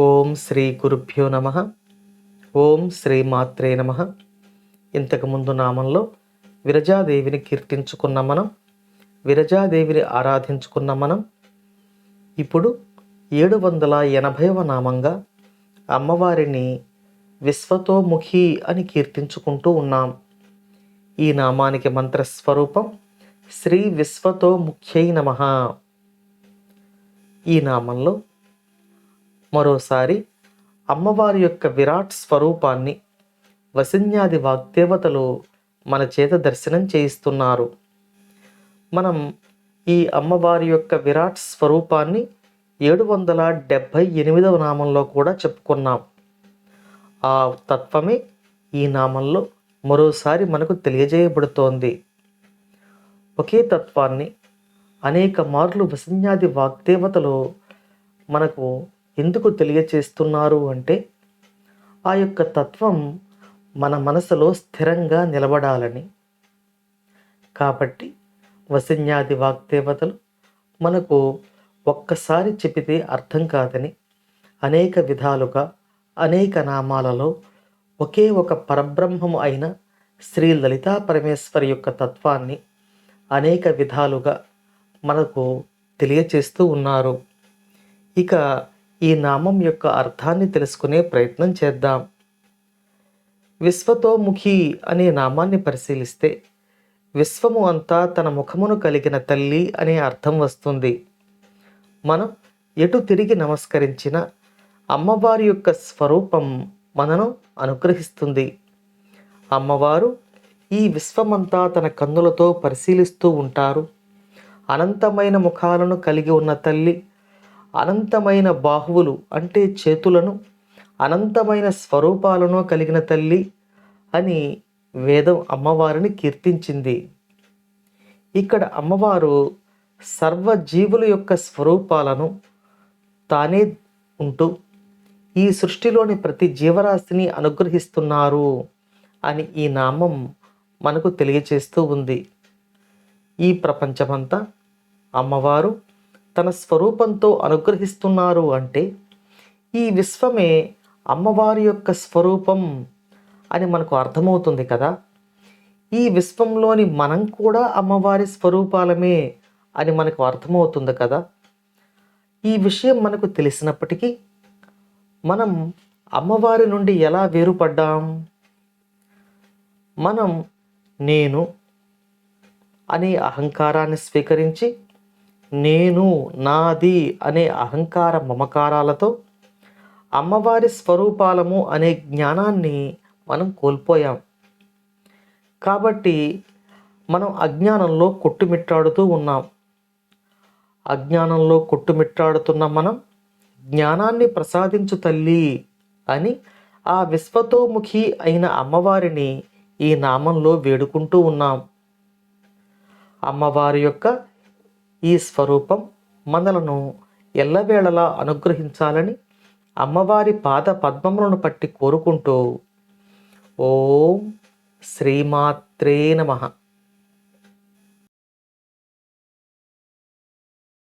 ఓం శ్రీ గురుభ్యో నమ. ఓం శ్రీ మాత్రే నమ. ఇంతకుముందు నామంలో విరజాదేవిని కీర్తించుకున్న మనం విరజాదేవిని ఆరాధించుకున్న మనం ఇప్పుడు ఏడు వందల ఎనభైవ నామంగా అమ్మవారిని విశ్వతోముఖి అని కీర్తించుకుంటూ ఉన్నాం. ఈ నామానికి మంత్రస్వరూపం శ్రీ విశ్వతో ముఖ్యై నమ. ఈ నామంలో మరోసారి అమ్మవారి యొక్క విరాట్ స్వరూపాన్ని వసిన్యాది వాగ్దేవతలు మన చేత దర్శనం చేయిస్తున్నారు. మనం ఈ అమ్మవారి యొక్క విరాట్ స్వరూపాన్ని ఏడు వందల డెబ్భై ఎనిమిదవ నామంలో కూడా చెప్పుకున్నాం. ఆ తత్వమే ఈ నామంలో మరోసారి మనకు తెలియజేయబడుతోంది. ఒకే తత్వాన్ని అనేక మార్లు వసన్యాది వాగ్దేవతలు మనకు ఎందుకు తెలియచేస్తున్నారు అంటే ఆ యొక్క తత్వం మన మనసులో స్థిరంగా నిలబడాలని. కాబట్టి వసిన్యాది వాగ్దేవతలు మనకు ఒక్కసారి చెబితే అర్థం కాదని అనేక విధాలుగా అనేక నామాలలో ఒకే ఒక పరబ్రహ్మము అయిన శ్రీ లలితా పరమేశ్వరి యొక్క తత్వాన్ని అనేక విధాలుగా మనకు తెలియచేస్తూ ఉన్నారు. ఇక ఈ నామం యొక్క అర్థాన్ని తెలుసుకునే ప్రయత్నం చేద్దాం. విశ్వతోముఖి అనే నామాన్ని పరిశీలిస్తే విశ్వము అంతా తన ముఖమును కలిగిన తల్లి అనే అర్థం వస్తుంది. మనం ఎటు తిరిగి నమస్కరించిన అమ్మవారి యొక్క స్వరూపం మనను అనుగ్రహిస్తుంది. అమ్మవారు ఈ విశ్వమంతా తన కన్నులతో పరిశీలిస్తూ ఉంటారు. అనంతమైన ముఖాలను కలిగి ఉన్న తల్లి అనంతమైన బాహువులు అంటే చేతులను అనంతమైన స్వరూపాలను కలిగిన తల్లి అని వేదం అమ్మవారిని కీర్తించింది. ఇక్కడ అమ్మవారు సర్వజీవుల యొక్క స్వరూపాలను తానే ఉంటూ ఈ సృష్టిలోని ప్రతి జీవరాశిని అనుగ్రహిస్తున్నారు అని ఈ నామం మనకు తెలియచేస్తూ ఉంది. ఈ ప్రపంచమంతా అమ్మవారు తన స్వరూపంతో అనుగ్రహిస్తున్నారు అంటే ఈ విశ్వమే అమ్మవారి యొక్క స్వరూపం అని మనకు అర్థమవుతుంది కదా. ఈ విశ్వంలోని మనం కూడా అమ్మవారి స్వరూపాలమే అని మనకు అర్థమవుతుంది కదా. ఈ విషయం మనకు తెలిసినప్పటికీ మనం అమ్మవారి నుండి ఎలా వేరుపడ్డాం? మనం నేను అనే అహంకారాన్ని స్వీకరించి నేను నాది అనే అహంకార మమకారాలతో అమ్మవారి స్వరూపాలము అనే జ్ఞానాన్ని మనం కోల్పోయాం. కాబట్టి మనం అజ్ఞానంలో కొట్టుమిట్టాడుతూ ఉన్నాం. అజ్ఞానంలో కొట్టుమిట్టాడుతున్న మనం జ్ఞానాన్ని ప్రసాదించు తల్లి అని ఆ విశ్వతోముఖి అయిన అమ్మవారిని ఈ నామంలో వేడుకుంటూ ఉన్నాం. అమ్మవారి యొక్క ఈ స్వరూపం మనలను ఎల్లవేళలా అనుగ్రహించాలని అమ్మవారి పాద పద్మములను పట్టి కోరుకుంటూ ఓం శ్రీమాత్రే నమః.